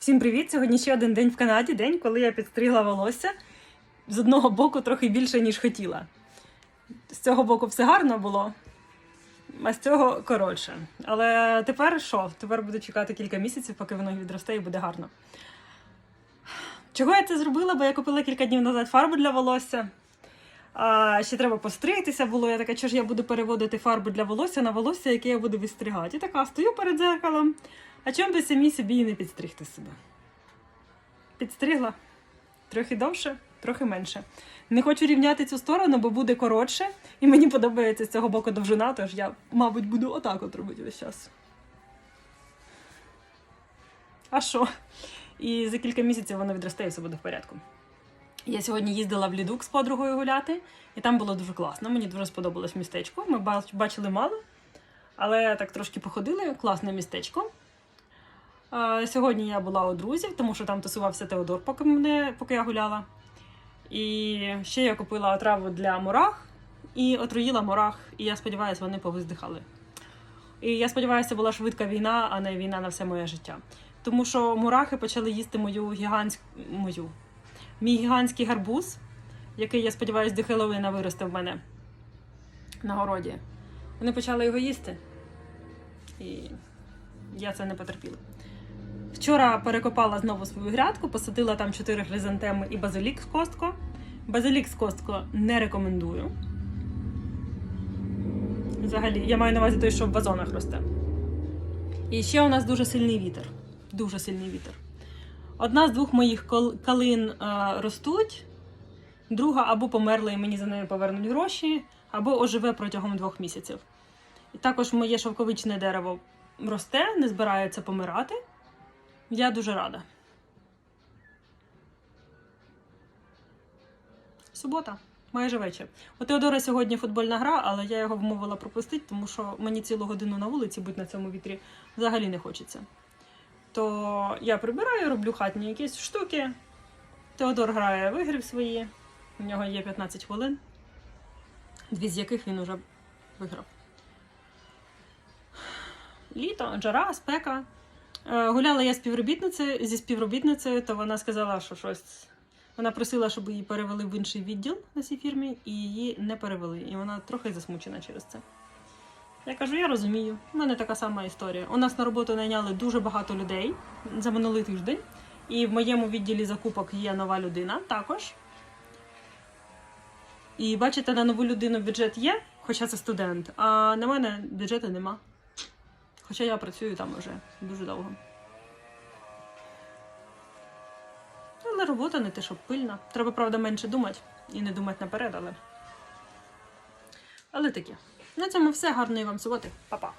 Всім привіт! Сьогодні ще один день в Канаді, день, коли я підстригла волосся з одного боку трохи більше, ніж хотіла. З цього боку все гарно було, а з цього коротше. Але тепер що? Тепер буду чекати кілька місяців, поки воно відросте і буде гарно. Чого я це зробила? Бо я купила кілька днів назад фарбу для волосся. А ще треба постригтися було. Я така, що ж я буду переводити фарбу для волосся на волосся, яке я буду відстригати. І така стою перед дзеркалом. А чому би самі собі і не підстригти себе? Підстригла трохи довше, трохи менше. Не хочу рівняти цю сторону, бо буде коротше, і мені подобається з цього боку довжина, тож я, мабуть, буду отак от робити весь час. А що? І за кілька місяців воно відросте і все буде в порядку. Я сьогодні їздила в Лідук з подругою гуляти, і там було дуже класно. Мені дуже сподобалось містечко. Ми бачили мало, але так трошки походили. Класне містечко. Сьогодні я була у друзів, тому що там тусувався Теодор, поки, мене, поки я гуляла. І ще я купила отраву для мурах і отруїла мурах, і я сподіваюся, вони повиздихали. І я сподіваюся, це була швидка війна, а не війна на все моє життя. Тому що мурахи почали їсти мою гігантську мою. Мій гігантський гарбуз, який, я сподіваюся, до Хеллоуіна виросте в мене на городі. Вони почали його їсти. І я це не потерпіла. Вчора перекопала знову свою грядку, посадила там 4 хризантеми і базилік з костко. Базилік з костко не рекомендую. Взагалі, я маю на увазі той, що в вазонах росте. І ще у нас дуже сильний вітер. Дуже сильний вітер. Одна з двох моїх калин е, ростуть, друга або померла і мені за нею повернуть гроші, або оживе протягом двох місяців. І також моє шовковичне дерево росте, не збирається помирати. Я дуже рада. Субота, майже вечір. У Теодора сьогодні футбольна гра, але я його вмовила пропустити, тому що мені цілу годину на вулиці бути на цьому вітрі взагалі не хочеться. То я прибираю, роблю хатні якісь штуки. Теодор грає в ігри свої. У нього є 15 хвилин, дві з яких він уже виграв. Літо, жара, спека. Е, Гуляла я співробітницею зі співробітницею, то вона сказала, що щось. Вона просила, щоб її перевели в інший відділ на цій фірмі, і її не перевели. І вона трохи засмучена через це. Я кажу, я розумію. У мене така сама історія. У нас на роботу найняли дуже багато людей за минулий тиждень. І в моєму відділі закупок є нова людина також. І бачите, на нову людину бюджет є, хоча це студент, а на мене бюджету нема. Хоча я працюю там вже дуже довго. Але робота не те, що пильна. Треба, правда, менше думати і не думати наперед, але. Але таке. На цьому все. Гарної вам суботи. Па-па.